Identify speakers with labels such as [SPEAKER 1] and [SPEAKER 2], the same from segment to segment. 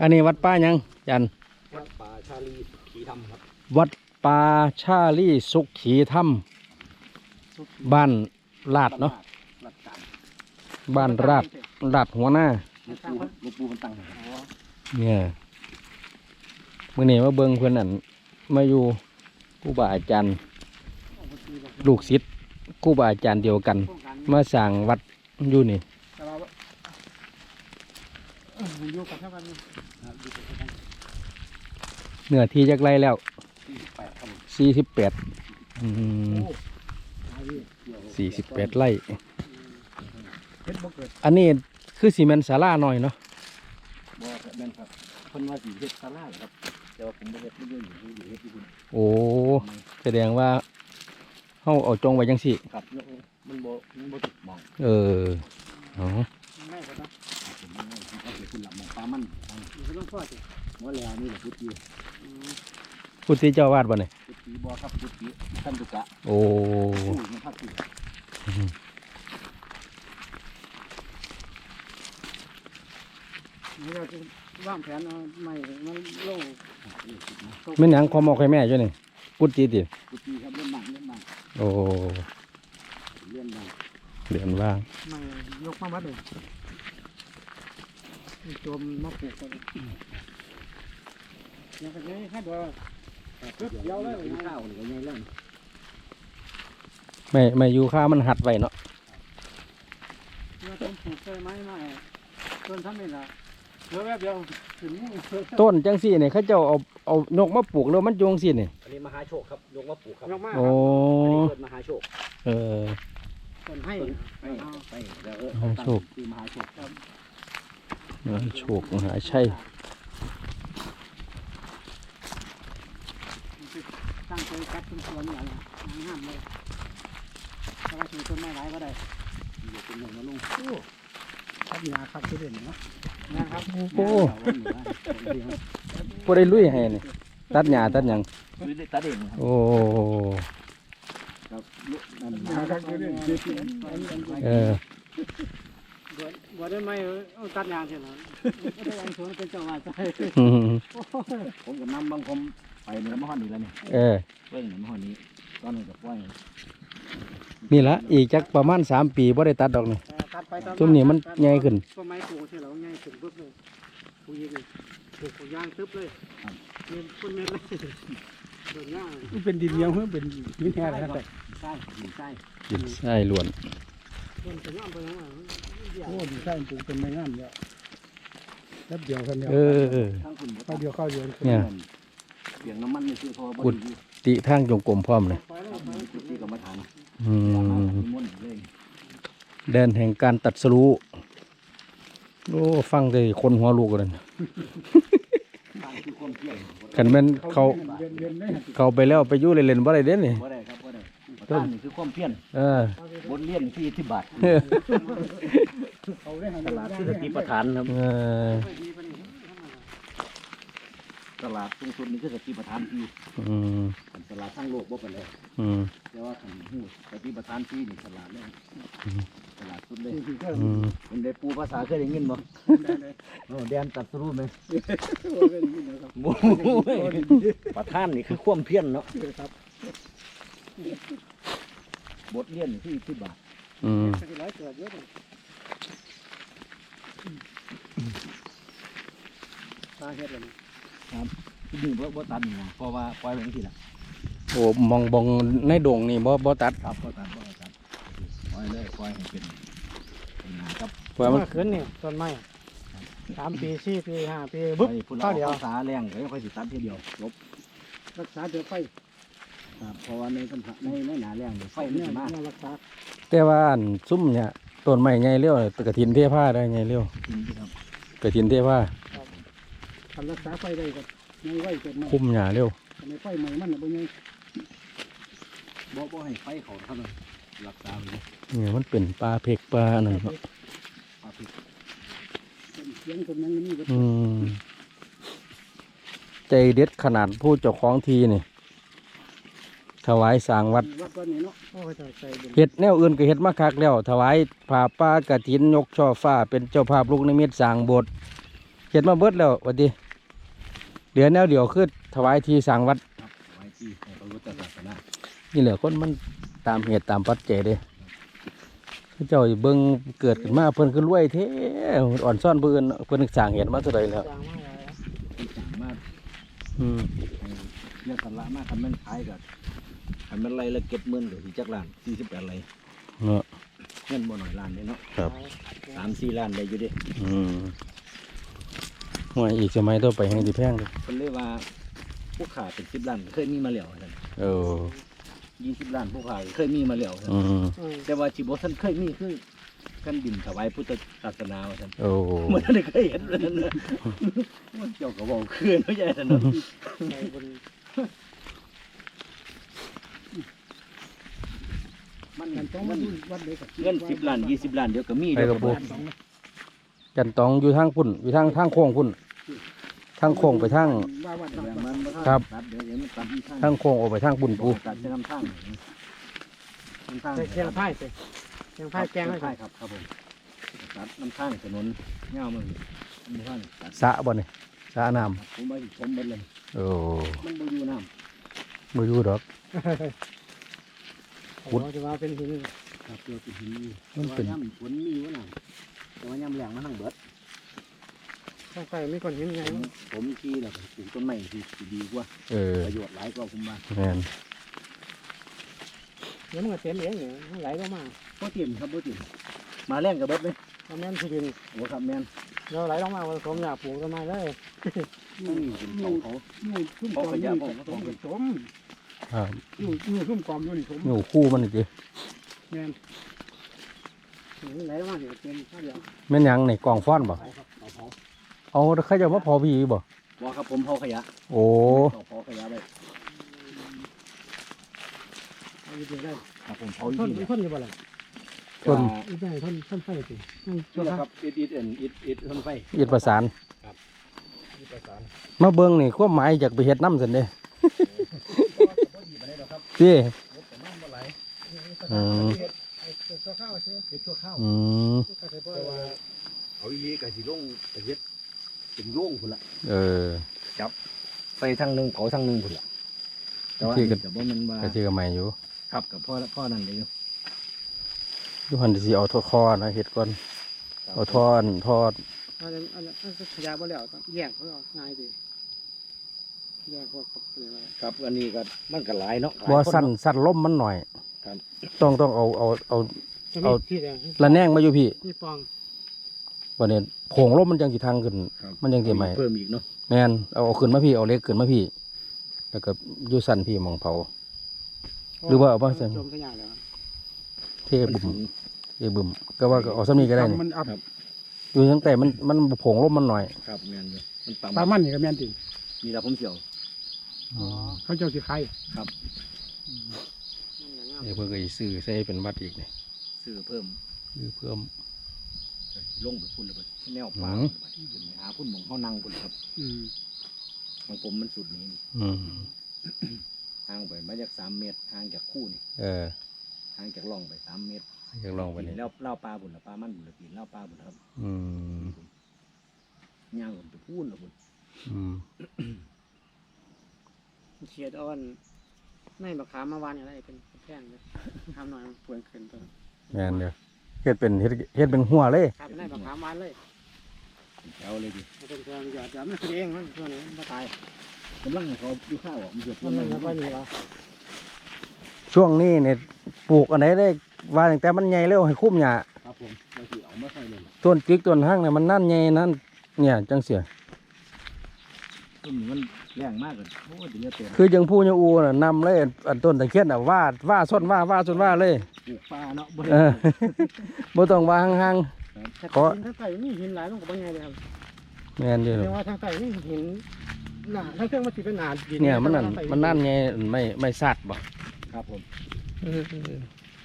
[SPEAKER 1] อันนี้วัดป้ายังจัน
[SPEAKER 2] วัดป่าชาลีขีธรรมครับ
[SPEAKER 1] วัดป่าชาลีสุขขีธรรมบ้านลาดเนาะ
[SPEAKER 2] หลักการ
[SPEAKER 1] บ้านราดลาดหัวหน้า
[SPEAKER 2] หลวงปู่หลวงปู่มันตั้งให้ครับ
[SPEAKER 1] เนี่ยมื่อนี้มาเบิ่งเพื่อนนั่นมาอยู่ครูบาอาจารย์ ลูกศิษย์ครูบาอาจารย์เดียวกัน มาสร้างวัดอยู่นี่
[SPEAKER 3] แต่ว่าเอออยู่กับท่านมัน
[SPEAKER 2] ครับอยู่ที่นั่น
[SPEAKER 1] เนื้อที่จักไรแล้ว
[SPEAKER 2] ที่แปดครับผม
[SPEAKER 1] สี่สิบแปด
[SPEAKER 3] หาอยู่
[SPEAKER 2] เกี่ยว
[SPEAKER 1] สี่สิบแปดไร่
[SPEAKER 3] เพชรบ่เกิด
[SPEAKER 1] อันนี้คือซีเมนต์ศาลาหน่อยเนาะ
[SPEAKER 2] บ่ครับแม่นครับเพิ่นว่าสิเฮ็ดศาลาเหรอครับแต่ว่าผมบ่เฮ็ดไม่ได้อยู่อยู่เฮ็ดอยู่คุณ
[SPEAKER 1] โอ้แสดงว่าเฮาเอาจงไว้จังสิ
[SPEAKER 2] ครับมันบ่มันบ่ถูกมอง
[SPEAKER 1] เออเอา
[SPEAKER 3] แม่ก็ต้อง
[SPEAKER 2] ผมไม่ให้เขาเป็นคุณหลับมองปลามันฟัง
[SPEAKER 3] อยู่กับหลวงพ่อสิ
[SPEAKER 2] ว่าแล้วนี่แหละพุทธี
[SPEAKER 3] อืม
[SPEAKER 1] พุทธเจ้าวาดบ่เนี่ย
[SPEAKER 2] พุทธีบ่ครับพุทธีท่านตุกะ
[SPEAKER 1] โอ้
[SPEAKER 2] ผู้ในภาคที่
[SPEAKER 3] นี่เราจะวางแผนเอาใหม่มันโล่ง
[SPEAKER 2] นี่สินะ
[SPEAKER 1] แม่นหยังขอมอกให้แม่จ้ะนี่พุทธิติ
[SPEAKER 2] พุทธีครับเล่นหนังเล่นหนัง
[SPEAKER 1] โอ้
[SPEAKER 2] เล่นหนัง
[SPEAKER 1] เดือนว่าง
[SPEAKER 3] ใหม่ยกมาบัดเลยมีโจมมาปลูกกันยังก็ยังให้ดู
[SPEAKER 2] ปึ๊บเดียวเลยข้าวนี่ก็ใหญ่แล้ว
[SPEAKER 1] ไม่ไม่อยู่ค่ามันหัดไว้เนาะ
[SPEAKER 3] เราต้องปลูกใส่ไม้มาต้นทำนี่ล่ะเดี๋ยวแป๊บเดียวถึงนี่
[SPEAKER 1] ต้นจังซี่เนี่ยเขาเจ้าเอาเอานกมาปลูกแล้วมันจงซี่นี่
[SPEAKER 2] อันนี้มหาโชคครับยกมาปลูกครับ
[SPEAKER 3] ยกมา
[SPEAKER 1] โอ้
[SPEAKER 2] อันนี้เกิดมหาโชค
[SPEAKER 1] เออ
[SPEAKER 3] ต้นให้
[SPEAKER 2] ไปไปแล้วเออ
[SPEAKER 1] มหาโชค
[SPEAKER 2] คือมหาโชคครับ
[SPEAKER 1] มหา โชคมหาชัย
[SPEAKER 3] ตั้งใจกัดเป็นสวนอย่างงามเลยเพราะว่าต้นไม้หลายก็ได้
[SPEAKER 2] อยู่เป็นหนึ่งนะลุง
[SPEAKER 3] ครับยาครับที่เด่นเนาะนะครับ
[SPEAKER 1] โอ้บ่ได้ลุยให้นี่ตัดหญ้าตัดหยัง
[SPEAKER 2] คือได้ตัดเองครับ
[SPEAKER 1] โอ้
[SPEAKER 2] ครับนั่น
[SPEAKER 3] ยาครับที่เด่น
[SPEAKER 1] เออ
[SPEAKER 3] บัวได้ไหมตัดยางใช่ไหมไม่ได้ยางสวนเป็นเจ้าว่าใช่
[SPEAKER 1] อืม
[SPEAKER 2] ผมกับน้ำบางคมไปเหนือมหอนี่แล้วนี่
[SPEAKER 1] เออ
[SPEAKER 2] เรื่องเหนือมหอนี้ตอนนี้กับว่า
[SPEAKER 1] นี่ละอีกจักประมาณสามปีบ่ได้ตัดดอกนี่
[SPEAKER 3] ตัดไป
[SPEAKER 1] ต้นนี้มันใหญ่ขึ้น
[SPEAKER 3] ต้นไม้ปลูกใช่หรอใหญ่ขึ้นปุ๊บเลยปลูกยิงปลูกยางตึ๊บเลยเงินต้นเม็ดเลยต้นยาง
[SPEAKER 4] เป็นดินเหนียวหรือเป็นดินแห้งอะไรครับแต่
[SPEAKER 2] ใช่หินใช่
[SPEAKER 1] กินใช่ล้วน
[SPEAKER 3] ต้นต้นยางไปยังไง
[SPEAKER 4] โอ้ดินใช่ปลูกเป็นไม้งามเนี่ยแป๊บเดียวกันเดียว
[SPEAKER 1] เออเออ
[SPEAKER 2] ทั้งคุณ
[SPEAKER 4] เข้าเดียวเข้าเดียว
[SPEAKER 1] เนี่ย
[SPEAKER 2] เสียงน้ำมันนี่คือพอบ่
[SPEAKER 1] ขุด
[SPEAKER 2] ดี
[SPEAKER 1] ติทางจงกรมพร้อมเลย
[SPEAKER 3] ไปแล้วไป
[SPEAKER 2] จุดที่กรรมฐาน
[SPEAKER 1] อืม
[SPEAKER 2] มนต์เลย
[SPEAKER 1] แดนแห่งการตัดสรู้โอ้ฟังได้คนหัวลูกเลย
[SPEAKER 2] ทางคือความเพียร
[SPEAKER 1] ขันแม่นเขา
[SPEAKER 4] เรียนเรียนได้
[SPEAKER 1] เขาไปแล้วไปอยู่เล่นๆบ่ได้เด้นี่
[SPEAKER 2] บ่ได้ครับบ่ได้ ต้นนี่คือความเพียร
[SPEAKER 1] เออบ
[SPEAKER 2] นเลี้ยนที่ที่บาท
[SPEAKER 4] เขาได้หัน
[SPEAKER 2] ตลาดคือสติปัฏฐานครับ
[SPEAKER 1] เออ
[SPEAKER 2] ตลาดสูงสุดนี่คือสติปัฏฐานที่
[SPEAKER 1] อืม
[SPEAKER 2] ตลาดทั้งโลกบ่เป็นไร
[SPEAKER 1] อืม
[SPEAKER 2] แต่ว่าขันหูสติปัฏฐานที่นี่ตลาดเลยตลาดสุดเลย
[SPEAKER 1] อืม
[SPEAKER 2] เป็นได้ปูภาษาเคยได้ยินบ่โอ้แดนตัดสรู้ไหมโอ้ยประธานนี่คือความเพียรเนาะ บทเรียนที่ที่บาท
[SPEAKER 1] อืม
[SPEAKER 3] หลายเกิดเยอะเลยตาเฮ็ดเลย
[SPEAKER 2] ที่นี่บ่บ่ตัดนี่นะเพราะว่าปล่อยไว้ที่ละ
[SPEAKER 1] โอ้มองบองในโด่งนี่บ่บ่ตัด
[SPEAKER 2] ครับบ่ตัดบ่ตัดปล่อยเลยปล่อยให้เป็นเป็นหนาครับ
[SPEAKER 1] เพราะว่ามัน
[SPEAKER 3] เขึ้นนี่ต้นไม้สามปีสี่ปีห้าปี
[SPEAKER 2] บึ๊
[SPEAKER 3] บึ๊
[SPEAKER 2] บบพุ่น
[SPEAKER 3] ข้า
[SPEAKER 2] เอา
[SPEAKER 3] วเดียว
[SPEAKER 2] ภาษาแรงก็ค่อยสิตัดทีเดียวจบ
[SPEAKER 3] รักษาเดือไฟ
[SPEAKER 2] ครับเพราะว่าในปัญหาในในหนาแรงนี่ไฟมัน
[SPEAKER 3] เนี่ย
[SPEAKER 2] สิมา
[SPEAKER 3] เนี่ยรักษา
[SPEAKER 1] แต่ว่าอันซุ่มเนี่ยต้นไม้ใหญ่เร็วกระถินเทผ้าได้ใหญ่เร็ว
[SPEAKER 2] จริงที่ครับ
[SPEAKER 1] กระถินเทผ้า
[SPEAKER 3] ทำรักษาไฟได้ก็ไม่ไหวเกิดมา
[SPEAKER 1] คุมหญ้าเร็ว
[SPEAKER 3] ในไฟใหม่มันน่ะบ่ยัง
[SPEAKER 2] บ่บ่ให้ไฟเขาเท่านั้นรักษาไว้เลย
[SPEAKER 1] เนี่ยมันเป็นปลาเพกปลาอันนั้นเนาะ
[SPEAKER 2] ปลาพริก
[SPEAKER 3] เสียงคนยังนี่ก็
[SPEAKER 1] อืมใจเด็ดขนาดผู้เจ้าของทีนี่ ถวายสร้างวัด
[SPEAKER 3] วัดวันนี้เนาะโอ้ยใจบุญ
[SPEAKER 1] เฮ็ดแนวอื่นก็เฮ็ดมาคักแล้ว ถวายผ้าป่ากฐินยกช่อฟ้า เป็นเจ้าภาพลูกนิมิตสร้างโบสถ์เฮ็ดมาเบิดแล้ววัดดีเหลือแนวเดียวคือถวายที่สร้างวัด
[SPEAKER 2] ครับไว้ที่ของพระพุทธศาสนา
[SPEAKER 1] นี่แหละคนมันตามเหตุตามปัจจัยเด้เขาเจ้าเบิ่งเกิดขึ้นมาเพิ่นคือรวยเท่อ่อนซ่อนเพิ่นเพิ่นสร้างเหตุมาเท่าใดแล้ว
[SPEAKER 3] จางมากเลย
[SPEAKER 2] ที่สามารถ
[SPEAKER 1] อืม
[SPEAKER 2] เรียกกันละมากคันแม่นขายกัน คันแม่นไรละเก็ดหมื่นหรือที่จักล้านสี่สิบแปดไร
[SPEAKER 1] เนาะ
[SPEAKER 2] เงินบ่หน่อยล้านเลยเนาะ
[SPEAKER 1] ครับ
[SPEAKER 2] สามสี่ล้านได้อยู่เดิ
[SPEAKER 1] อืมห่วยอีกสมัยต่อไปแห่งสิแพงเด้
[SPEAKER 2] คนเรียกว่าผู้ขาเป็นสิบล้านเคยมีมาแล้วท่าน
[SPEAKER 1] เออ
[SPEAKER 2] ยี่สิบล้านผู้ขาเคยมีมาแล้วท่าน
[SPEAKER 1] อืม
[SPEAKER 3] อืม
[SPEAKER 2] แต่ว่าจิบท่านเคยมีคือกันดินถวายพุทธศาสนาว่าท่าน
[SPEAKER 1] โอ้
[SPEAKER 2] เมื่อท่านได้เคยเห็นเลยนั่นน่ะมันเจ้าก็บอกคืนเขาใหญ่ท่านเนาะ
[SPEAKER 3] ในบน
[SPEAKER 2] มัน
[SPEAKER 4] กันต้องมา
[SPEAKER 2] เงิน
[SPEAKER 4] ดูวัดเลยกับ
[SPEAKER 2] เงินสิบล้านยี่สิบล้านเดี๋ยวก็มี
[SPEAKER 1] ไป
[SPEAKER 2] เดี๋ยว
[SPEAKER 1] กับ
[SPEAKER 2] ก็
[SPEAKER 1] ปู
[SPEAKER 2] บ่
[SPEAKER 1] จันตองอยู่ทางพุ่น อยู่ทางทางโค้งพุ่น ทางโค้งไปทาง
[SPEAKER 4] ว่าวัด
[SPEAKER 2] แบ่งมันบ่
[SPEAKER 1] ครับ
[SPEAKER 2] ตัดเดี๋ยวเดี๋ยวมันตัดที่ข้าง
[SPEAKER 1] ทางโค้งออกไปทางพุ่นปู
[SPEAKER 2] ตัดจะนำทางนำทาง
[SPEAKER 3] เชียงไพ่สิเชียงไพ่แกงไว้
[SPEAKER 2] ใช่ครับครับผมตัดน้ำทางถนนเงามันน้ำทางตัด
[SPEAKER 1] สระบ่นี่สระน้
[SPEAKER 2] ครับผมไปผมเบิดเลยำ
[SPEAKER 1] โอ้
[SPEAKER 2] มันบ่อยู่น้
[SPEAKER 1] บ่อยู่ดอก
[SPEAKER 3] ผมจะว่าเป็นหินำ
[SPEAKER 2] ครับเกี่ยวกับหิน
[SPEAKER 1] มันเป็น
[SPEAKER 2] แต่ว่าย่ำฝนมีอยู่น้ำแต่ว่าย่ำแรงมันทั้งเบิด
[SPEAKER 3] ข้างใต้มีก้อนหินไง
[SPEAKER 2] ผมผมขี่แล้วก็ปลูกต้นไม้ที่สิดีกว่า
[SPEAKER 1] เออ
[SPEAKER 2] ประโยชน์หลายกว่าผมว่า
[SPEAKER 1] แม่น
[SPEAKER 3] เดี๋ยวมันก็เต็มเองเนี่ยมันไหลลงมา
[SPEAKER 2] บ่เต็มครับบ่เต็มมาแรงกับเบิดเลย
[SPEAKER 3] แล้วแม่นที่ดิน
[SPEAKER 2] โอ้ครับแม่น
[SPEAKER 3] เราไหลลงมาผสมยาปลูกต้นไม้เลย
[SPEAKER 2] ต้องมีเป็นของเขา
[SPEAKER 4] นี่ซุ่มกอมนี่สมกับสม
[SPEAKER 1] ครับ
[SPEAKER 4] นี่นี่ซุ่มกอมอยู่นี่สม
[SPEAKER 1] อยู่คู่มันนี่ติ
[SPEAKER 4] แม่น
[SPEAKER 3] มันไหลลงมาเดี๋ยวเต็มข้าวเดียว
[SPEAKER 1] แม่นหยังในกล่องฟ้อนบ่
[SPEAKER 2] เขาครับเขาเผา
[SPEAKER 1] เอาเขาเจะมาพอพี่บ่
[SPEAKER 2] ว่าครับผมเผาขยะ
[SPEAKER 1] โอ้
[SPEAKER 2] เขาเผาขยะไป
[SPEAKER 3] เอาอยู่ดีได้
[SPEAKER 2] ครับผมเผาอยู่
[SPEAKER 3] ท่อน
[SPEAKER 2] ที่
[SPEAKER 3] ท่อนอยู่บ่ล่ะ
[SPEAKER 1] ต้น
[SPEAKER 3] อีกได้ท่อนท่อนไฟสิ
[SPEAKER 2] นี่แหละครับอิดอิดเอ็นอิดอิดทนไฟ
[SPEAKER 1] อิดประสาน
[SPEAKER 2] อิดประสาน
[SPEAKER 1] มาเบิ่งนี่ความหมายจากไปเฮ็ดน้ำซั่นเด้
[SPEAKER 2] พอดีไปได้แล้วครับ
[SPEAKER 1] ติ
[SPEAKER 2] งบประมาณเท่าไหร่
[SPEAKER 1] อืม
[SPEAKER 3] ตัวข้าวใช่ไหม
[SPEAKER 2] เฮ็ดชั่วข้าว
[SPEAKER 1] อืม
[SPEAKER 2] แต่ว่าเอาอีหลีก็สิลงกระเฮ็ดเป็นโล่งพุ่นละ
[SPEAKER 1] เออ
[SPEAKER 2] ใส่ทางหนึงเผาทางหนึงพุ่นละแต่ว่า
[SPEAKER 1] ที่ก็
[SPEAKER 2] แต่ว่ามันว่า
[SPEAKER 1] ก็สิก็ใหม่อยู่
[SPEAKER 2] ครับกับพ่อพ่อนั่นเด้อยู่
[SPEAKER 1] อยู่หั่นสิเอาทอคอนะเฮ็ดก่อนเอาทอนทอด
[SPEAKER 3] อันนั้นอันนั้นขยะบ่แล้วต้องแยกเขาออกง่ายดี แยกพวกกับอะไรไว้
[SPEAKER 2] ครับ อันนี้ก็มันก็หลายเนาะหลาย
[SPEAKER 1] บ่
[SPEAKER 2] คน
[SPEAKER 1] สั้น
[SPEAKER 2] เาะ
[SPEAKER 1] สั้นล่มมันหน่อย
[SPEAKER 2] ครับ
[SPEAKER 1] ต้องต้องเอาเอาเอา
[SPEAKER 3] จะ
[SPEAKER 1] เอา
[SPEAKER 3] มีที่เดียว
[SPEAKER 1] ละแนงมาอยู่พี่
[SPEAKER 3] มีปอง
[SPEAKER 1] วันนี้โผงลมมันจังสิทางขึ้น
[SPEAKER 2] ครับ
[SPEAKER 1] มันยังสิใหม่
[SPEAKER 2] เพิ่มอีกเนาะ
[SPEAKER 1] แม่นเอาเอาขึ้นมาพี่เอาเล็กขึ้นมาพี่ แล้วก็อยู่สั้นพี่หมองเผา หรือว่าเอามาใส่
[SPEAKER 3] จมขยะแล้ว
[SPEAKER 1] เทบึมเทบึมก็ว่าก็เอาซ้ำนี้ก็ได้นี่
[SPEAKER 4] มันอับ
[SPEAKER 1] อยู่ตั้งแต่มันมันโผงลมมันหน่อย
[SPEAKER 2] ครับแม่นอยู่มัน
[SPEAKER 4] ปลา
[SPEAKER 2] ต่ำ
[SPEAKER 4] มันนี่ก็แม่นจริง
[SPEAKER 2] นี่ละผมเสียว
[SPEAKER 3] อ๋อ
[SPEAKER 4] เขาเจ้าสิขาย
[SPEAKER 3] มันอย่างงาม
[SPEAKER 1] เดี๋ยวเพิ่นก็สิซื้อใส่เป็นวัดอีกนี่
[SPEAKER 2] ซื้อเพิ่ม
[SPEAKER 1] ซื้อเพิ่ม
[SPEAKER 2] ลงไปพุ่นเลยบัดแนวปลา
[SPEAKER 1] อืม
[SPEAKER 2] บัดขึ้นไปหาพุ่นหมองเฮานั่งพุ่นครับ
[SPEAKER 4] อืม
[SPEAKER 2] ของผมมันสุดนี้นี่
[SPEAKER 1] อืม
[SPEAKER 2] ห่างไปมาจากสามเมตรห่างจากคู่นี่
[SPEAKER 1] เออ
[SPEAKER 2] ห่างจากร่องไปสามเมตร
[SPEAKER 1] อยากลองไปนี่
[SPEAKER 2] แล้วเล่าปลาบุญละปลามันบุญละปีนเล่าปลาบุญครับ
[SPEAKER 1] อืม
[SPEAKER 2] ย่างผมไปพูนละบุญ
[SPEAKER 1] อืม
[SPEAKER 3] เขียดอ่อนไม่บักขามมาวานอะไรเป็นแท่งเลยทำหน่อยมันเปลืองขึ้นตัว
[SPEAKER 1] แม่นเด้อเฮ็ดเป็นเฮ็ดเฮ็ดเป็นหัวเลย
[SPEAKER 3] ครับไม่บักขามวานเลย
[SPEAKER 2] แถวเลยดิ
[SPEAKER 3] มันเป็นตัวหยาดหยาดมันคือเองมันตัวนี้มันบ่ตาย
[SPEAKER 2] กำลังให้เขาดูข้าวออกมันเกิด
[SPEAKER 3] มันมันแล้วก็นี่วะ
[SPEAKER 1] ช่วงนี้เนี่ยปลูกอันไหนได้ว่าตั้งแต่มันใหญ่แล้วให้คุ้มหญ้า
[SPEAKER 2] ครับผมเราสิเอามาใส่เลย
[SPEAKER 1] ต้นจิกต้นห้างเนี่ยมันนั่นใหญ่นั่นเนี่ยจังเสีย
[SPEAKER 2] ต้นนี้มัน แรงมากเลยโอ้ยเดี๋ยวจะเต็ม
[SPEAKER 1] คือจังผู้ยังอูน่ะนำเลยอันต้นตะเคียนน่ะว่าดว่าส้นว่าว่าส้นว่าเลย
[SPEAKER 2] ปลูกปลาเนาะบ่
[SPEAKER 1] เอ
[SPEAKER 2] ได้
[SPEAKER 1] อบ่ต้องว่าห่าง
[SPEAKER 3] แต่
[SPEAKER 1] ขอ
[SPEAKER 3] ทางใต้มีหินหลายมันก็บ่ใหญ่เลยครับ
[SPEAKER 1] ๆแม่นเด้อ
[SPEAKER 3] แต่ว่าทางใต้มีหินหนาทางเครื่องมันสิเป็นหนาดิ
[SPEAKER 1] เนี่ยมันนั่น
[SPEAKER 3] ทางใต้
[SPEAKER 1] มันนั่นไงไม่ไม่สัตว์บ่
[SPEAKER 2] ครับผม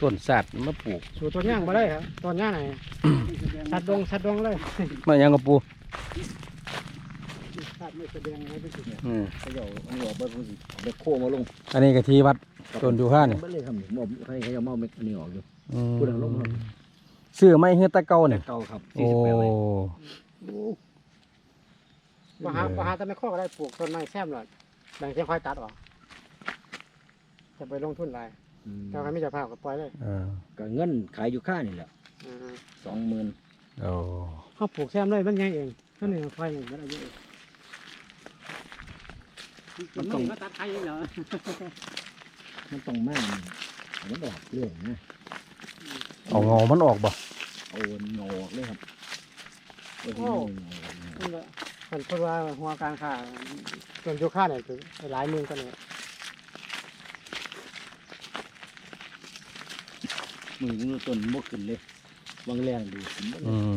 [SPEAKER 1] ต้นสัตว์มาปลูก
[SPEAKER 3] สู่ต้นย่างมาได้ครับต้นย่างไหนสัดดงสัดดงเลย
[SPEAKER 1] มาหยังกับปู
[SPEAKER 3] สัดไม่แสดงอะไรเป็นสิ
[SPEAKER 1] อืม
[SPEAKER 2] เขาจะเอาเอาหัวเบิ้ลผมสิเอาไปโค้งมาลง
[SPEAKER 1] อันนี้ก็ที่วัดต้นยูคานี่
[SPEAKER 2] เบิ้ลเลยครับนี่หมอบใครเขาจะเอาเมาเม็ดอันนี้ออกอยู่
[SPEAKER 1] อืม
[SPEAKER 2] พูดเอาลงมา
[SPEAKER 1] ซื้อไม้เฮือตะเก่าเนี่ย
[SPEAKER 2] เก่าครับ
[SPEAKER 1] โอ้
[SPEAKER 2] 48ไร่
[SPEAKER 3] มาหามาหาแต่ไม่ข้อก็ได้ปลูกต้นไม้แซมหน่อยแบ่งเส้นค่อยตัดออก จะไปลงทุนอะไร
[SPEAKER 2] อืม
[SPEAKER 3] ถ้าใครไม่จะพาก็ปล่อยเลย
[SPEAKER 1] เออ
[SPEAKER 2] ก็เงินขายอยู่ค่านี่แหละ
[SPEAKER 3] อืม
[SPEAKER 2] สองหมื่น
[SPEAKER 1] โอ้
[SPEAKER 3] เขาปลูกแซมเลยมันยังเองนั่นเองค่อยหนึ่งมันอายุเอง มันต้องมาตัดไทยเหรอ
[SPEAKER 2] มันต้องแม่นมันออกเรื่องนะ
[SPEAKER 1] เอาเงามันออกบ่
[SPEAKER 2] เอาเงาออกเลยครับเอาเงาออกเลย
[SPEAKER 3] มันก็มันเพราะว่าหัวการค้าส่วนยูค่าเนี่ยคือหลายหมื่นก็เนี่ย
[SPEAKER 2] มือนึงต้นบกขึ้นเลยบางแรงดูขึ้นบ่
[SPEAKER 1] อืม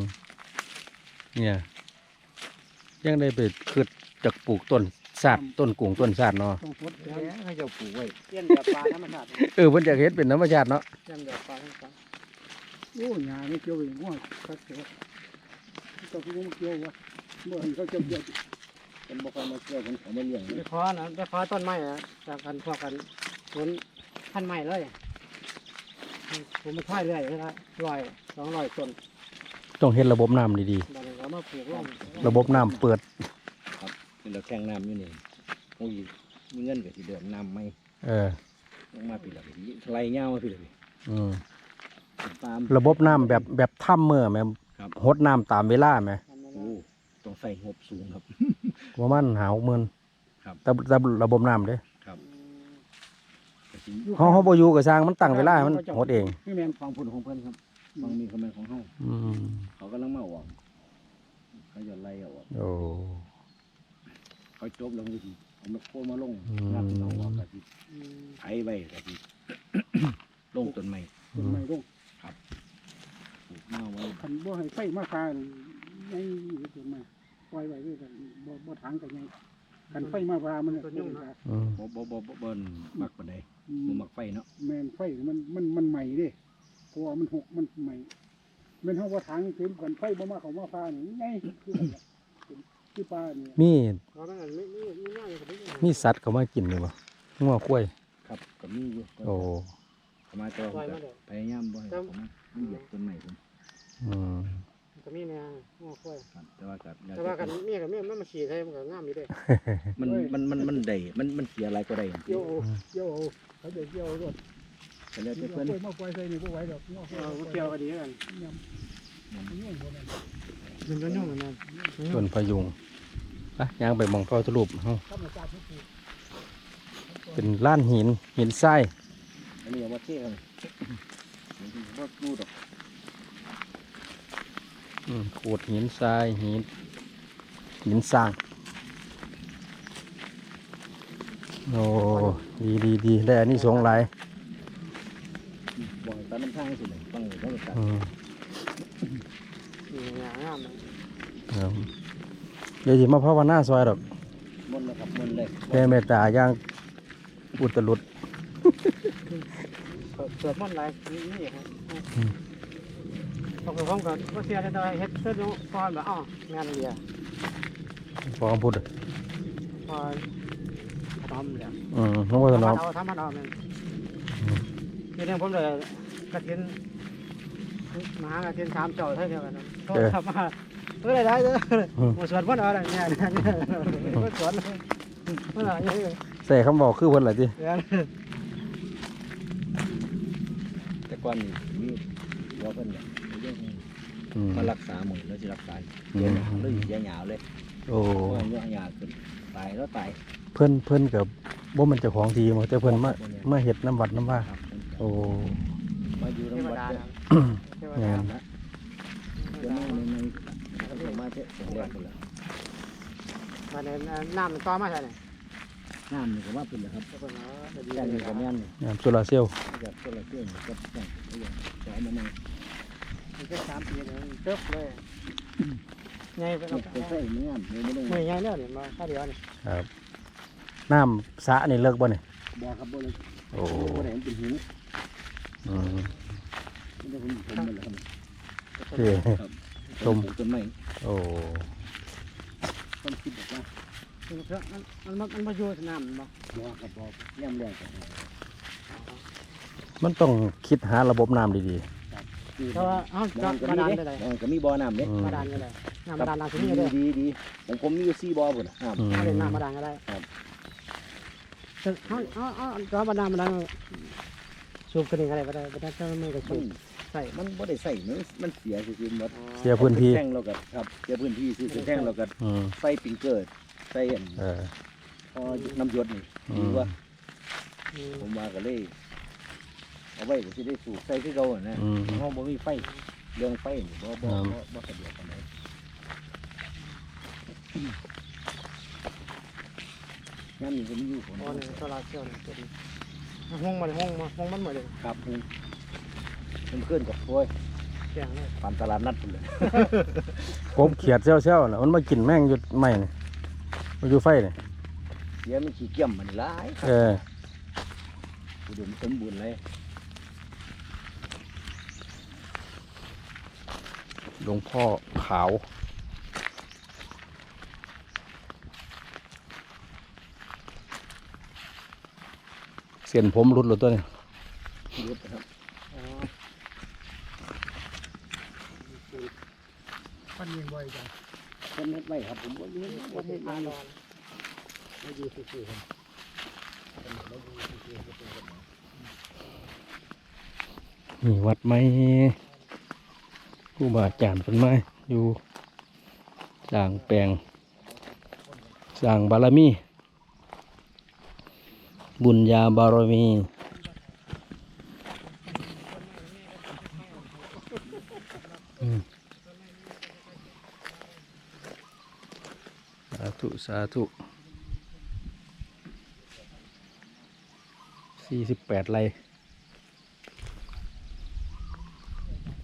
[SPEAKER 1] เนี่ย ยังได้ไปขึ้นจากปลูกต้น สาดต้นกุ้งต้นสาดเนาะ
[SPEAKER 4] ต้องพด
[SPEAKER 2] แหมเขาเจะปลูกไว้
[SPEAKER 3] เลี้ยงแบบปลาธรรมชาติ
[SPEAKER 1] เออเพิ่นอยากเฮ็ดเป็นธรรมชาติเนาะ
[SPEAKER 3] เลี้ยงแบบปลาธรรมชาติ
[SPEAKER 4] โอ้ยาไม่เกี่ยวเองว่าคัดเถอะเจ้าพี่มันเกี่ยววะเมื่อเห็นเขาเกี่ยวเกี่ยว
[SPEAKER 2] เป็นบกมาเชื่อคนเขามาเลี้ยง
[SPEAKER 3] ไปขอนะไปขอต้นไม้นะจากกันพวกกันสวนพันไม้เลยผมไม่ค่อยเรื่อยเลยนะร้อยสองร้อยต้น
[SPEAKER 1] ต้องเฮ็ดระบบน้ำดี
[SPEAKER 3] บางทีเรามาปลูกร่วม
[SPEAKER 1] ๆระบบน้ำเปิด
[SPEAKER 2] เป็ นเราแข่งน้ำอยู่นี่โอ้ยมีเงินกับที่เดือนน้ำไหม
[SPEAKER 1] เออ
[SPEAKER 2] ลงมาปีละปีไล่เงามาปีละปี
[SPEAKER 1] อืม
[SPEAKER 2] ตาม
[SPEAKER 1] ระบบน้ำแบบแบบถ้ำเมื่อแม่
[SPEAKER 2] ครับ
[SPEAKER 1] หดน้ำตามเวลาแม่
[SPEAKER 2] โอ้ต้องใส่งบสูงครับ
[SPEAKER 1] ประมาณหาหมื่น
[SPEAKER 2] ครับ
[SPEAKER 1] แต่แต่ระบบน้ำเด้
[SPEAKER 2] ครับแต่สิ
[SPEAKER 1] เฮาเฮาบ่อยู่ก็สร้างมันตั้งเวลาให้มันหดเอง
[SPEAKER 2] นี่แมนของพุ่นของเพิ่นครับบางมีคอมเมนต์ของเฮา
[SPEAKER 1] อืม
[SPEAKER 2] เขากำลังมาออกเขาจะไล่เอาออก
[SPEAKER 1] โอ้
[SPEAKER 2] เขาจบแล้วก็สิเอามาโคมาลง
[SPEAKER 1] อืม
[SPEAKER 2] งับเอาออกก็สิ
[SPEAKER 3] อืม
[SPEAKER 2] ไถไว้ก็สิลงต้นไม้
[SPEAKER 4] ต้นไม้ร่ง
[SPEAKER 2] ปลูกเงาไว้
[SPEAKER 4] คันบ่ให้ไฟมาคาไงต้นไม้ปล่อยไว้ด้วยกันบ่บ่ถางกันไงคันไฟมาพามัน
[SPEAKER 1] อืม
[SPEAKER 2] บ่บ่บ่บ่เบิ่นมักปานใดบ่มักไฟเนาะ
[SPEAKER 4] แมนไฟมันมันมันใหม่เด้เพราะว่ามันหกมันใหม่แม่นเฮาว่าถางเต็มกันไฟบ่มาเขามาพานี่ไงคือนั่นล่ะเป็น คือปลาเนี่ย
[SPEAKER 1] มี
[SPEAKER 3] เพราะมันไม่ไม่ไม่ง่ายกับ
[SPEAKER 1] มีสัตว์เข้ามากินนี่บ่งัวควาย
[SPEAKER 2] ครับก็มีอยู่
[SPEAKER 1] โอ้
[SPEAKER 2] เขามาแต่ว่า
[SPEAKER 3] ปล่อย
[SPEAKER 2] ผม
[SPEAKER 3] มา
[SPEAKER 2] ก็
[SPEAKER 3] เดี๋ยว
[SPEAKER 2] พยายามบ่ให้เขามามันเหยียบต้นไม้ผม
[SPEAKER 1] อืม
[SPEAKER 3] ก็มีแม่ง้อค่อย
[SPEAKER 2] ครับแต่ว่าก็อยาก
[SPEAKER 3] แต่ว่ากันเมียกับเมียมันมาขี่ไทยมันก็งามอยู่เด้
[SPEAKER 2] มันมันมันมันได้มันมันเสียอะไรก็ได้
[SPEAKER 4] เกี่ยวเอาเกี่ยวเอาเขาจะเกี่ยวเอารถ
[SPEAKER 2] แต่แล้วแต่
[SPEAKER 4] เกี่ยว
[SPEAKER 2] เพิ่น
[SPEAKER 4] มาปล่อยใส่นี่บ่ไหวดอกงอ
[SPEAKER 3] เออเกี่ยวกันดีกัน
[SPEAKER 4] ยำมันยุ่งบ่นั่น
[SPEAKER 3] มันก็ยุ่งเหมือนกัน
[SPEAKER 1] ต้นพะยุงอะย่างไปมองพระพุทธรู ปเฮา
[SPEAKER 4] ธรรมชาติทุกปี
[SPEAKER 1] เป็นล้านหินหินทราย
[SPEAKER 2] อันนี้เอามาเทกันบ่รู้ดอก
[SPEAKER 1] อืมขูดหินทรายหินหินสร้างโอ้ดีดีดีได้อันนี้สงส์หลาย
[SPEAKER 2] บ่ให้ตามน้ำทางสิเลยต้องต้องตัด
[SPEAKER 1] ดี๋ยวสิมาภาวนาซอยดอก
[SPEAKER 2] มนต์เลยครับมนต์เลย
[SPEAKER 1] แผ่เมตตาอย่างอุตรุด
[SPEAKER 3] เกิดมันหลายนี่ครับผมก็ผมก็บ่เสียได้เฮ็ดเสื้อนุ่งพอนแบบอ้องานเดีย
[SPEAKER 1] พอคำพูด
[SPEAKER 3] พอทำเลย
[SPEAKER 1] อืมน้องพ่อสนอม
[SPEAKER 3] เอาทำมันเอาแม่นทีนึงผมเลยกระถินมหากระถินสามเจ้าเท่าเดียวกันโทษทำมาเมื่ อไรได้เด้อมาสวดมันเอาอะไรเนี่ยเนี่ยมาสวดมันอะไรเนี่ย
[SPEAKER 1] ใส่คำบอกคือเพิ่นล่ะติ
[SPEAKER 3] เนี่ย
[SPEAKER 2] แต่ก่อนนี่มีว่าเพิ่นเนี่ยเรื่อง
[SPEAKER 1] อืม
[SPEAKER 2] มารักษาหมือแล้วสิรักษาเสียหยาเลยเสียหยาเลย
[SPEAKER 1] โอ้
[SPEAKER 2] เพราะว่าเนื้อหยาขึ้นตายแล้วตาย
[SPEAKER 1] เพิ่นเพิ่นกับบ่มันเจ้าของทีมาแต่เพิ่นมามาเฮ็ดน้ำวัดน้ำว่า
[SPEAKER 2] ครับ
[SPEAKER 1] โอ้
[SPEAKER 2] มาอยู่
[SPEAKER 3] เท
[SPEAKER 2] น้ำ
[SPEAKER 3] ว
[SPEAKER 2] วัด
[SPEAKER 3] ดา
[SPEAKER 2] เด้อ
[SPEAKER 3] เทว
[SPEAKER 1] งา
[SPEAKER 3] ดาม
[SPEAKER 2] นะเดี๋ยวมาในในเขาจะ มาเจ๊แรกคนละ
[SPEAKER 3] มาในน้ำมันต่อมาใช่ไหม
[SPEAKER 2] น้ำนี่ก็ว่าเป็นแล้วครับ
[SPEAKER 3] ทุกคนเนาะดี
[SPEAKER 2] แค่นี้ก็แม่นนี่
[SPEAKER 1] งามโซลาร์เซลล์
[SPEAKER 2] จากตัวละเครื่องก็แค่นี้จะเอามาใน
[SPEAKER 3] มันแค่สามปีเนี่ยเติบเลยไงเป็น
[SPEAKER 2] เป็นไส้เนื้อไม่ได้
[SPEAKER 3] มือไงเนี่ยมาข้าเดียวนี่
[SPEAKER 1] ครับน้ำสระนี่เลิกบ่นี่
[SPEAKER 2] บ่ครับบ่เลย
[SPEAKER 1] โอ้
[SPEAKER 2] บ่ได้มันเป็นหิน
[SPEAKER 1] อืม
[SPEAKER 2] มันจะผมผมมันแหละครับ
[SPEAKER 1] เท่
[SPEAKER 2] ครับ
[SPEAKER 1] ต้ม
[SPEAKER 2] ต้นไม้
[SPEAKER 1] โอ้
[SPEAKER 2] ต้นคิดบอกว่า
[SPEAKER 3] มันมันมันมันมาอยู่สนามบ่
[SPEAKER 2] บ่ครับบ่ย่ำแรงกัน
[SPEAKER 1] มันต้องคิดหาระบบน้ำดี
[SPEAKER 3] เพราะว่าเอ้า
[SPEAKER 2] น้ำก็
[SPEAKER 3] บา
[SPEAKER 2] มี
[SPEAKER 3] ดาล
[SPEAKER 2] เด้
[SPEAKER 3] ได้เลย
[SPEAKER 2] น้ำก็มีบ่อน้ำเด้
[SPEAKER 1] ๆอืม
[SPEAKER 3] บาดาลได้เลยน้ำบาดาลน้ำที่
[SPEAKER 2] ดี
[SPEAKER 3] นี่เลย
[SPEAKER 2] ดีดีผมผมมีอยู่สี่บ่อพุ่นน่ะครับ
[SPEAKER 1] อืม
[SPEAKER 3] เอาเล่นน้ำบาดาลก็ได้
[SPEAKER 2] ครับ
[SPEAKER 3] แต่เอาเอาเอาน้ำบาดาลบาดาลสูบกระดิ่งอะไรก็ได้บาดาลก็ไม่ได้
[SPEAKER 2] มั
[SPEAKER 3] สู
[SPEAKER 2] น
[SPEAKER 3] บ ใส่
[SPEAKER 2] มันบ่ได้ใส่มันมันเสียซื่อๆหมด
[SPEAKER 1] เสียพื้นที่
[SPEAKER 2] แท่งเราก็ครับเสียพื้นที่ซื้อเป็นแท่งเราก็
[SPEAKER 1] อืม
[SPEAKER 2] ใส่ปิงเกิดใส่อัน
[SPEAKER 1] เออ
[SPEAKER 2] พอน้ำหยดนี่
[SPEAKER 1] อืม
[SPEAKER 2] ดีกว่า
[SPEAKER 3] อืม
[SPEAKER 2] ผมมาก็เลยเอาไว้ก็สิได้สูบใส่คือเก่าอะนะ
[SPEAKER 1] อืม
[SPEAKER 2] เฮาบ่มีไฟเรื่องไฟนี่บ่บ่
[SPEAKER 1] ครับ
[SPEAKER 2] บ่บ่สะดวกปานใดยามนี้ก็มีอยู่ฝน
[SPEAKER 3] อ๋อเนี่ยโซลาร์เซลล์เนี่ยตัวนี้ห้องมันห้องมาห้องมันหมดเลย
[SPEAKER 2] ครับผม มันขึ้นกับโอ้ย
[SPEAKER 3] แข็งเลย
[SPEAKER 2] ปานตลาดนัดพุ่นเลย
[SPEAKER 1] กบเขียดเซลๆน่ะมันมากินแม่งอยู่ไม้นี่มาอยู่ไฟนี่
[SPEAKER 2] เสียมันขี้เกียจมันหลาย
[SPEAKER 1] เออ
[SPEAKER 2] อุดมสมบูรณ์เลย
[SPEAKER 1] หลวงพ่อขาว เสียนผมรุดหรือตัวนี้
[SPEAKER 2] ยุดนะครับ
[SPEAKER 3] อ๋อ
[SPEAKER 4] พันยิงไว้จ้ะ
[SPEAKER 2] คนเฮ็ดไว้ครับผมบ่อยู่
[SPEAKER 3] ประเทศมานอน
[SPEAKER 2] บ่อยู่ซื่อๆครับ
[SPEAKER 1] นี่วัดไม้ครูบาอาจารย์เป็นไม้อยู่สร้างแปลงสร้างบารมี บุญญาบารมีอืมสา ธุ สาธุสี่สิบแปดไร่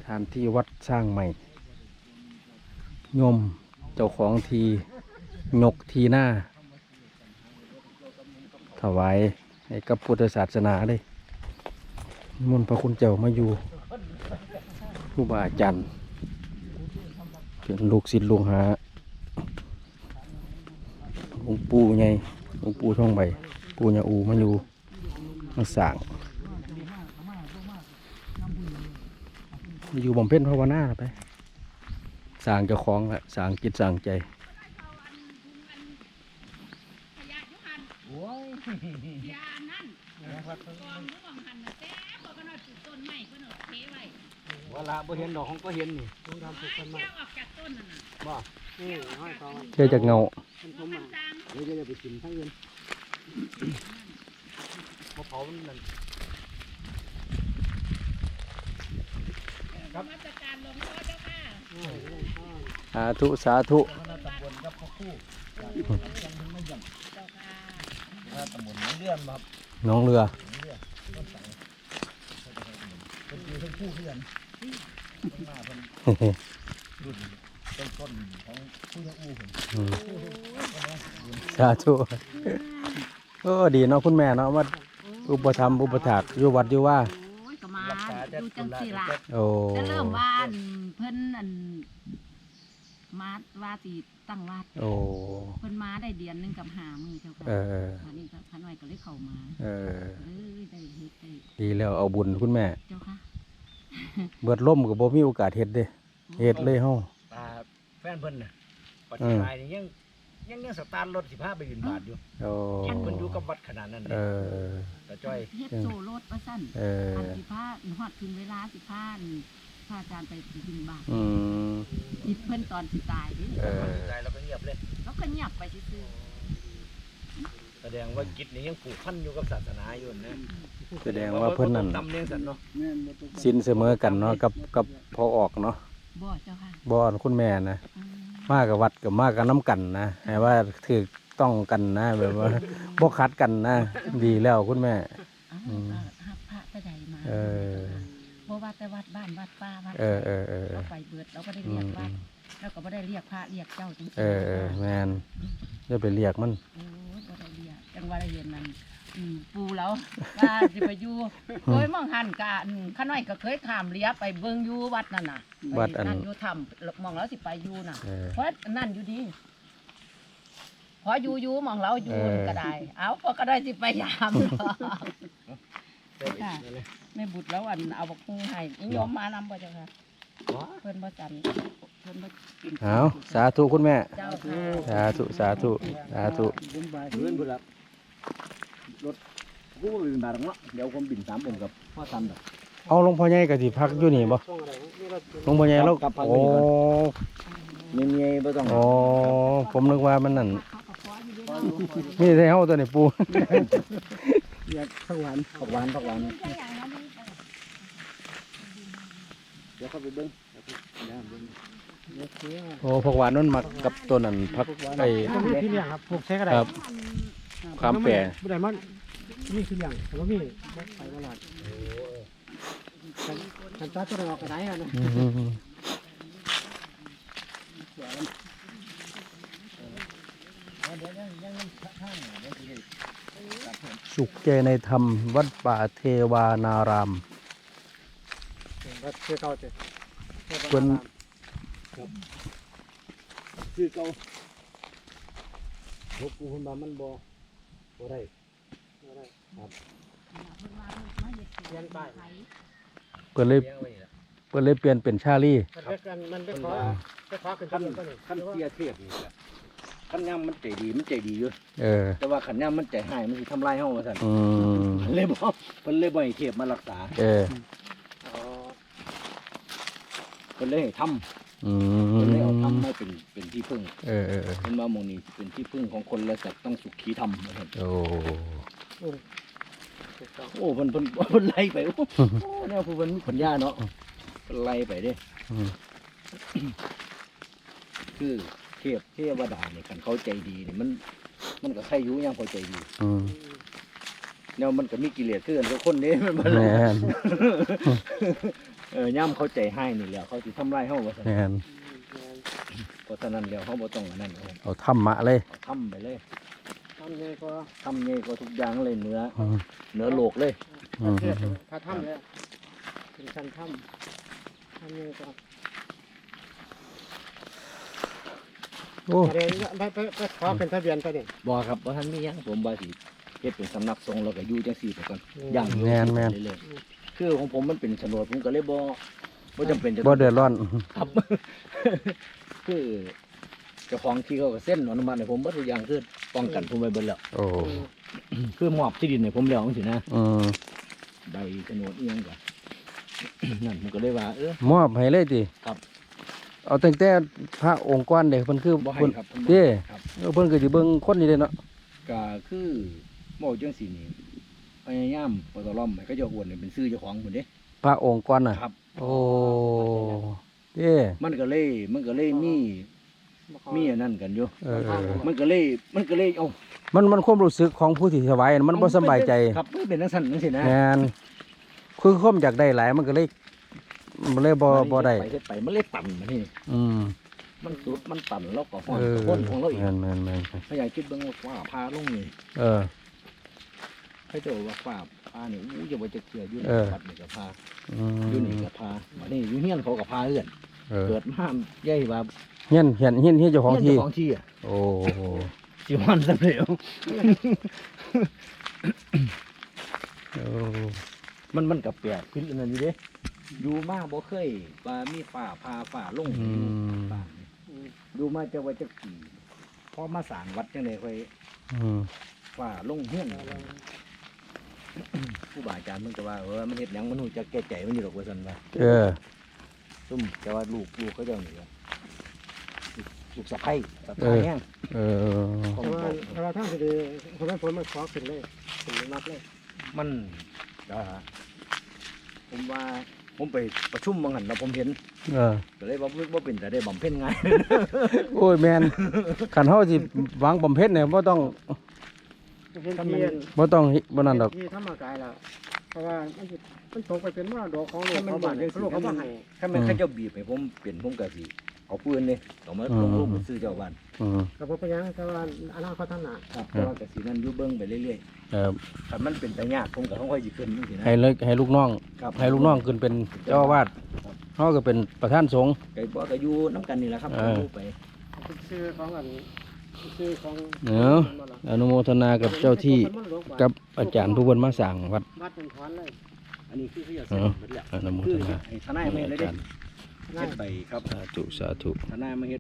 [SPEAKER 1] ฐานที่วัดสร้างใหม่ ยมเจ้าของทียกทีหน้า ถวายให้กับพุทธศาสนาเลยมนพระคุณเจ้ามาอยู่ครูบาอาจารย์เป็นลูกศิษย์ลูกหา หลวงปู่ไงหลวงปู่ท่องใบปู่ยาอูมาอยู่มาสั่งอยู่บำเพ็ญภาวนาล่ะไปสร้างเจ้าของละสร้างจิตสร้างใจ
[SPEAKER 2] โอ้ย
[SPEAKER 5] ยานั่นกองรู้บังหันน่ะแต่บอกกันว่าปลูกต้นไม้เพิ่นเอาเทไว้
[SPEAKER 2] ว่าละบ่เห็นดอกของก็เห็นนี่
[SPEAKER 3] ต้องทำปลูกต้นไม้
[SPEAKER 5] แค่ออกจากต้นนั่นน่ะ
[SPEAKER 2] บ่
[SPEAKER 3] นี่ห้อยตอง
[SPEAKER 1] เพื่อจากเงา
[SPEAKER 3] เป็นผม
[SPEAKER 5] มั
[SPEAKER 3] อะ
[SPEAKER 5] นจาง
[SPEAKER 2] เดี๋ยวจะไปกินทั้งเงินบ่เผามันนั่น
[SPEAKER 5] นมัสการหลวงพ่อเจ้าค่ะ
[SPEAKER 1] สาธุสาธุ
[SPEAKER 2] คณะตำบลกับพ่อครู่จากจังหวัดไม่ย่ำ
[SPEAKER 5] เจ้าค่ะ
[SPEAKER 2] คณะตำบลน้องเลื่อนครับ
[SPEAKER 1] น้องเรือ
[SPEAKER 2] เป็นอยู่ทั้งคู่เพื่อนต้นมาเพิ่นรุ่น ต้นต้นของผู้ยังอู้ผม
[SPEAKER 1] อืมสาธุโอ้ดีเนาะคุณแม่เนาะมาอุปถัมภ์อุปถากอยู่วัดอยู่ว่า
[SPEAKER 5] โอ้ยก็มาดูจังสิล่ะ
[SPEAKER 1] โอ้
[SPEAKER 5] จะเริ่มบ้านเพิ่นอันมาว่าสิตั้งวัด
[SPEAKER 1] โอ้
[SPEAKER 5] เพิ่นมาได้เดือนหนึงกับหามือเจ้าค่ะ
[SPEAKER 1] เออ
[SPEAKER 5] อันนี้ก็พันไว้ก็เลยเข้ามา
[SPEAKER 1] เออ
[SPEAKER 5] เลยได้เฮ็ดได้
[SPEAKER 1] ดีแล้วเอาบุญคุณแม่
[SPEAKER 5] เจ้าค่ะ
[SPEAKER 1] เบิดล่มก็บ่มีโอกาสเฮ็ดเด้เฮ็ดเลยเฮา
[SPEAKER 2] ตาแฟนเพิ่นน่ะปัจจุบันนี่ยังยังยังสตาร์ทรถสิพาไปบินบาทอยู่
[SPEAKER 1] โอ้
[SPEAKER 2] เพิ่นอยู่กับวัดขนาดนั้น
[SPEAKER 1] เอ
[SPEAKER 2] เลย
[SPEAKER 1] อ
[SPEAKER 2] ตาจ้อย
[SPEAKER 5] เฮ็ดโซโลดว่าซั่น
[SPEAKER 1] เออ
[SPEAKER 5] อันสิพาฮอดถึงเวลาสิพาพระอาจารย์ไปบิณฑบาต
[SPEAKER 1] อืม
[SPEAKER 5] คิดเพิ่นตอนสิตายเดิ
[SPEAKER 1] เออ
[SPEAKER 2] ใจเราก็เงียบเลย
[SPEAKER 5] แล้วก็เงียบไปซื่อ
[SPEAKER 2] แสดงว่ากิจนี่ยังผูกพันอยู่กับศาสนาอยู่นะ
[SPEAKER 1] แสดงว่าเพิ่นนั่น
[SPEAKER 2] ตำเลี้ยงสันเนาะ
[SPEAKER 4] แม่นบ่ตกกัน
[SPEAKER 1] สินเสมอกันเนาะกับกับพอออกเนาะ
[SPEAKER 5] ๆ บ่เจ้าค่ะ
[SPEAKER 1] บ่อนคุณแม่นะ
[SPEAKER 5] อืม
[SPEAKER 1] มากับวัดกับมากับน้ำกันนะให้ว่าถือต้องกันนะแบบว่าบ่คัดกันนะดีแล้วคุณแม่
[SPEAKER 5] อ้าว
[SPEAKER 1] อืม
[SPEAKER 5] ก็ฮับพระไปใดมา
[SPEAKER 1] เออ
[SPEAKER 5] บ่ว่าแต่วัดบ้านวัดป้าวัด
[SPEAKER 1] เออเออเออ
[SPEAKER 5] เราไปเบิดเราก็ได้
[SPEAKER 1] อื
[SPEAKER 5] เรีย
[SPEAKER 1] ม
[SPEAKER 5] กวัดเราก็บ่ได้เรียกพระเรียกเจ้าจังซี่
[SPEAKER 1] เออเออแมนอย่าไปเรียกมัน
[SPEAKER 5] โอ้ยบ่ได้เรียกจังว่าได้เห็นนั่น อืมปู่แล้วว่าสิไปอยู่โดยมองหันกะอันข้าน้อยก็เคยข้ามเรือไปเบิ่งอยู่วัดนั่นน่ะ
[SPEAKER 1] วัดอัน
[SPEAKER 5] นั่นอยู่ถ้ำมองแล้วสิไปอยู่น่ะ
[SPEAKER 1] เออ
[SPEAKER 5] เพราะนั่นอยู่ดีพออยู่อยู่มองเราอยู่
[SPEAKER 1] เออ
[SPEAKER 5] ก็ได้ เอาพอก็ได้สิไปยามเนาะค่ะ
[SPEAKER 2] นั่นเลย
[SPEAKER 5] แม่บุตรแล้วอันเอาบักฮูให้นิยมมานำบ่เจ้าค่ะ
[SPEAKER 2] อ๋อ
[SPEAKER 5] เพิ่นบ่จันเพิ่นมากิน
[SPEAKER 1] เอาสาธุคุณแม่
[SPEAKER 5] เจ้าค่ะ
[SPEAKER 1] สาธุสาธุสาธุ
[SPEAKER 4] บุญบาย
[SPEAKER 2] เพื่อนเพื่อนละ รถกูบ่บินบาทหรอกเนาะเดี๋ยวผมบินสามผมกับพ่อสันดอก
[SPEAKER 1] เอาหลวงพ่อใหญ่ก็สิพักอยู่นี่บ่
[SPEAKER 3] ช่วงอะไรนี่เรา
[SPEAKER 1] หลวงพ่อใหญ่เรา
[SPEAKER 2] กลับพัก
[SPEAKER 1] โอ้
[SPEAKER 2] อยู่นี่ก่อนเมียๆบ่ต้อง
[SPEAKER 1] โอ้ผมนึกว่ามันนั่นนี่ใช่เฮาตัวนี้ปู
[SPEAKER 4] อยากสักวัน
[SPEAKER 2] ผักหวานผักหวานเดี๋ยวเข้าไปเบิ่ง
[SPEAKER 1] โอ้ผักหวานนั่นมักกับตัวนั้นผักไอ้
[SPEAKER 3] ก็มีที่เลี้ยงครับปลูกใช้ก็ได้
[SPEAKER 1] ครับ ขามแปร
[SPEAKER 3] บ่ได้มันมีที่เลี้ยงแต่ว่ามีบ่ไปตลาดกันตัดตัวออกก็ได้อะนะ
[SPEAKER 1] อืมสุขใจในธรรม วัดป่าเทวานาราม
[SPEAKER 3] ก็คือเก่าเจ้
[SPEAKER 1] เพิ่น
[SPEAKER 2] คือเก่าพวกกูคนมามันบ่ บ่ได้
[SPEAKER 3] เรียนไป
[SPEAKER 1] เปิดเลยเปิดเลยเปลี่ยนเป็นชาลี
[SPEAKER 3] มันเป็นกันมันเป็นขอไปขอขึ้น
[SPEAKER 2] ขั้น
[SPEAKER 3] ต้นนี่
[SPEAKER 2] ขั้นเทียเทียบนี่แหละขั้นย่ำมันใจดีมันใจดีอยู่
[SPEAKER 1] เออ
[SPEAKER 2] แต่ว่าขันย่ำมันใจหายมันสิทำลายเฮาว่าซั่น
[SPEAKER 1] อืม
[SPEAKER 2] เพิ่นเลยบ่เพิ่นเลยบ่ให้เทียบมารักษา
[SPEAKER 1] เออ
[SPEAKER 3] อ๋อ
[SPEAKER 2] เพิ่นเลยให้ทำ
[SPEAKER 1] อื
[SPEAKER 2] เพิ่นเลยเอา
[SPEAKER 1] ม
[SPEAKER 2] ทำมาเป็นเป็นที่พึ่ง
[SPEAKER 1] เออเออเออ
[SPEAKER 2] เพิ่นว่าหมองนี้เป็นที่พึ่งของคนและสัตว์ต้องสุขีธรรมว่าซั่น
[SPEAKER 1] โอ้
[SPEAKER 3] ถูกต้อง
[SPEAKER 2] โอ้เพิ่นเพิ่นเพิ่นไล่ไปโอ้โอ้แนวผู้เพิ่นมีปัญญาเนาะเพิ่นไล่ไปเด้
[SPEAKER 1] อืม
[SPEAKER 2] คือเทพเทวดาเนี่ยคันเขาใจดีเนี่ยมัน มันก็ใครอยู่ยังเขาใจดี
[SPEAKER 1] อืม
[SPEAKER 2] แนวมันก็มีกิเลสคือกันกับคนนี้มันบ่
[SPEAKER 1] แม่น
[SPEAKER 2] เออย่ำเขาใจให้นี่แหล้วเขาสิทำลายเฮาว่าซั่น
[SPEAKER 1] แม่น
[SPEAKER 2] เพราะฉะนั้นแล้วเฮาบ่ต้องอันนั้นเอา
[SPEAKER 1] เอาธรรมะเลย
[SPEAKER 2] เอาทำไปเลย
[SPEAKER 3] ทำเลยก็
[SPEAKER 2] ทำใหญ่กว่าทุกอย่างเลยเหนือ
[SPEAKER 1] อืม
[SPEAKER 2] เหนือโลกเลย
[SPEAKER 1] อืม
[SPEAKER 3] เทศถ้าทำเลยถึงชั้นทำทำเลยก็
[SPEAKER 1] โอ้
[SPEAKER 3] เรียนไปไปไปขอเป็นทะเบียนไปเนี่ย
[SPEAKER 2] บ่ครับบ่ทันมีหยังผมว่าสิเฮ็ดเป็นสำนักสงฆ์แล้วก็อยู่จังซี่ไปก่อนย่างอยู่
[SPEAKER 1] แม่นแม่น
[SPEAKER 2] เรื่อยๆคือของผมมันเป็นโฉนดผมก็เลยบ่บ่จำเป็นจะ
[SPEAKER 1] บ่เดือดร้อน
[SPEAKER 2] ครับ คือเจ้าของที่เขาก็เส้นอนุมัติให้ผมเบ่ทุกอย่างคือป้องกันผมไว้เบิดแล้ว
[SPEAKER 1] โอ้
[SPEAKER 2] คือมอบที่ดินให้ผมแล้วจังซี่นะ
[SPEAKER 1] อืม
[SPEAKER 2] ใบโฉนดอีหยังก็ นั่นผมก็เลยว่าเออ
[SPEAKER 1] มอบให้เลยติ
[SPEAKER 2] ครับ
[SPEAKER 1] เอาตั้งแต่พระองค์กรเด็กเพิ่นคือ
[SPEAKER 2] บ่ให้
[SPEAKER 1] เพิ่น
[SPEAKER 2] ครับผมบ่
[SPEAKER 1] เด้
[SPEAKER 2] ให้ครับ
[SPEAKER 1] เออเพิ่นก็สิเบิ่งคนนี่เด้เนาะ
[SPEAKER 2] ก็คือเว้าจังซี่นี่พยายามปตอล้อมให้เขาเจ้าอ้วนนี่เป็นชื่อเจ้าของพุ่นเด้
[SPEAKER 1] พระองค์กรน่ะ
[SPEAKER 2] ครับ
[SPEAKER 1] โอ้ เด้
[SPEAKER 2] มันก็เลย มันก็เลยมีมีอันนั้นกันอยู่
[SPEAKER 1] เออเออ
[SPEAKER 2] มันก็เลย มันก็เลยเอ้า
[SPEAKER 1] มันมันความรู้สึกของผู้ที่ถวายน่ะมันบ่สำบายใจ
[SPEAKER 2] ครับมันเป็นจังซั่นจังซี่นะ
[SPEAKER 1] แม่นคือความอยากได้หลายมันก็เลยมันเลยบ่บ่ได้
[SPEAKER 2] ไปเฮ็ดไปมันเลยตันมานี่
[SPEAKER 1] อืม
[SPEAKER 2] มันสุดมันตันแล้วก็ฮ้อน
[SPEAKER 1] เออ
[SPEAKER 2] คนของเราอีก
[SPEAKER 1] แม่นแม่นแม่น
[SPEAKER 2] พยายามคิดเบิ่งว่าฟ้าพาลงนี่
[SPEAKER 1] เออ
[SPEAKER 2] เขาเจ้าว่าฟ้า พานี่อู้จะบ่จะเชื่ออยู่ใน
[SPEAKER 1] เออ
[SPEAKER 2] วัดนี่ก็พา
[SPEAKER 1] อื
[SPEAKER 2] อยู่นี่
[SPEAKER 1] ม
[SPEAKER 2] ก็พาบัดนี้อยู่เฮียนเขาก็พาเอื้อน
[SPEAKER 1] เออ
[SPEAKER 2] เกิดมาใหญ่ว่า
[SPEAKER 1] เฮียนเฮียนเฮียนเฮียนเจ้าของ
[SPEAKER 2] เฮียน
[SPEAKER 1] ที่
[SPEAKER 2] เจ้าของที่อะ
[SPEAKER 1] โอ้
[SPEAKER 2] สิวันซะแล้ว
[SPEAKER 1] โอ้
[SPEAKER 2] มันมันก็แปลกขึ้นอันนั้นอยู่เด้อยู่มาบ่เคยว่ามีฟ้าพาฟ้าลง
[SPEAKER 1] อืม
[SPEAKER 2] บ้านนี่อยู่มาจะว่าจะกี่พอมาสร้างวัดจังได๋ค่อย
[SPEAKER 1] อืม
[SPEAKER 2] ฟ้าลงเฮียน ผู้บาอาจารย์มันก็ว่าเออมันเฮ็ดหยังมันฮู้จักแก้ใจมันอยู่ดอกว่าซั่นว่า
[SPEAKER 1] เออ
[SPEAKER 2] ซุ่มแต่ว่าลูกลูกเขาเจ้านี่ว่าลูกลูกสะใภ้สะ
[SPEAKER 1] เอ
[SPEAKER 2] พ้าย
[SPEAKER 1] อ
[SPEAKER 2] แห้ง
[SPEAKER 1] เออ
[SPEAKER 2] ของ
[SPEAKER 3] แต่ว่า
[SPEAKER 2] ผม
[SPEAKER 3] แต่ว่าทางสิดีคนนั้นผมมาขอขึ้นเลยขึ้นนับเลย
[SPEAKER 2] มันก็ผมว่าผมไปประชุมบางหันแล้วผมเห็น
[SPEAKER 1] เออ
[SPEAKER 2] ก็เลยว่าว่าเป็นแต่ได้บำเพ็ญง่าย
[SPEAKER 1] โอ้ยแมนขันเฮาสิหวังบำเพ็ญเนี่ยบ่ต้อง
[SPEAKER 3] เห็นเทียน
[SPEAKER 1] บ่ต้องบ่นั่นดอก
[SPEAKER 3] ที่ธรรมกายแล้วเพราะว่ามันสิมันตกไปเป็นมรดกของโลกเขาบ้านเนี่ยโลกเขาบ้านให้
[SPEAKER 2] ถ้ามันเขาเจ้าบีบให้ผมเปลี่ยนผมก็สิเอาปืนเลยเอามาลงรูปมาซื้อเจ้าบ้าน
[SPEAKER 1] อืม
[SPEAKER 3] กับผมไปยังแต่ว่าอนาคตท่านหนา
[SPEAKER 2] ครับแต่ว่าก็สินั่นอยู่เบิ่งไปเรื่อย
[SPEAKER 1] เออ
[SPEAKER 2] ๆถ้ามันเป็นไปยากผมก็ค่อยๆสิขึ้นจังซี่นะ
[SPEAKER 1] ให้เลยให้ลูกน้อง
[SPEAKER 2] ครับ
[SPEAKER 1] ให้ลูกน้องขึ้นเป็นเจ้าอาวาสเฮาก็เป็นประธานสงฆ์
[SPEAKER 2] ไก่บ่ก็อยู่น้ำกันนี่แหละครับ
[SPEAKER 1] เออ
[SPEAKER 2] อยู่ไป
[SPEAKER 3] ชื่อของอันชื่อของ
[SPEAKER 1] เนาะอนุโมทนากับเจ้าที่กับอาจารย์ผู้เพิ่นมาสร้างวัด
[SPEAKER 3] วัดเป็นถอนเลย
[SPEAKER 2] อันนี้คือเขาจะ
[SPEAKER 1] เอ
[SPEAKER 2] เสร็จ
[SPEAKER 1] อ
[SPEAKER 2] หมดแล้ว
[SPEAKER 1] อนุโม
[SPEAKER 2] คื
[SPEAKER 1] ท
[SPEAKER 2] อ
[SPEAKER 1] นา
[SPEAKER 2] ให้ทนายไม่เลย
[SPEAKER 1] อา
[SPEAKER 2] เด้
[SPEAKER 1] จารย์
[SPEAKER 3] ง่า
[SPEAKER 2] เฮ็
[SPEAKER 3] ย
[SPEAKER 2] ดใบครับ
[SPEAKER 1] สาธุสาธุ
[SPEAKER 2] ถ้าหน้ามาเฮ็ด